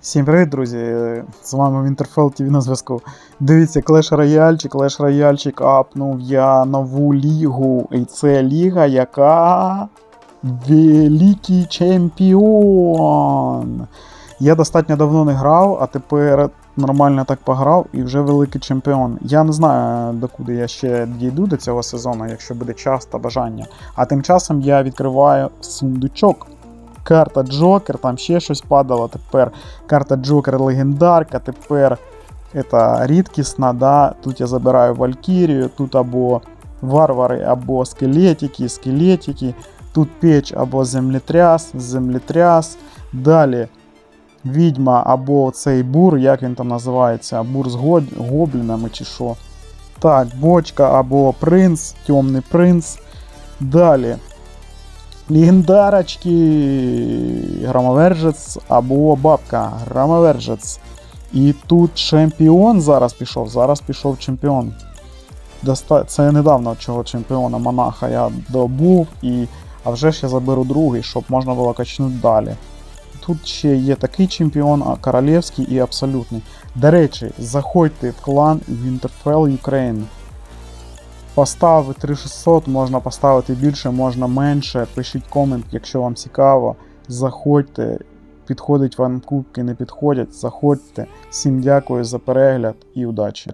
Всім привіт, друзі! З вами Winterfell TV на зв'язку. Дивіться, Clash Royale Clash Royale апнув я нову лігу. І це ліга, яка. Великий чемпіон. Я достатньо давно не грав, а тепер нормально так пограв і вже великий чемпіон. Я не знаю, докуди я ще дійду до цього сезону, якщо буде час та бажання. А тим часом я відкриваю сундучок. Карта Джокер, там ще щось падало. Тепер карта Джокер легендарка, тепер это рідкісна, да. Тут я забираю Валькірію, тут або варвари, або скелетики, скелетики. Тут печ або землетряс, землетряс. Далі відьма або цей бур, як він там називається, бур з гоблінами чи що. Так, бочка або принц, темний принц. Далі. Легендарочки. Громовержець або бабка. Громовержець. І тут чемпіон зараз пішов. Зараз пішов чемпіон. Це недавно чого чемпіона монаха я добув, і... а вже ж я заберу другий, щоб можна було качнути далі. Тут ще є такий чемпіон, а королівський і абсолютний. До речі, заходьте в клан Winterfell Ukraine. Поставив 3600, можна поставити більше, можна менше. Пишіть комент, якщо вам цікаво. Заходьте, підходить вам кубки, не підходять. Заходьте. Всім дякую за перегляд і удачі!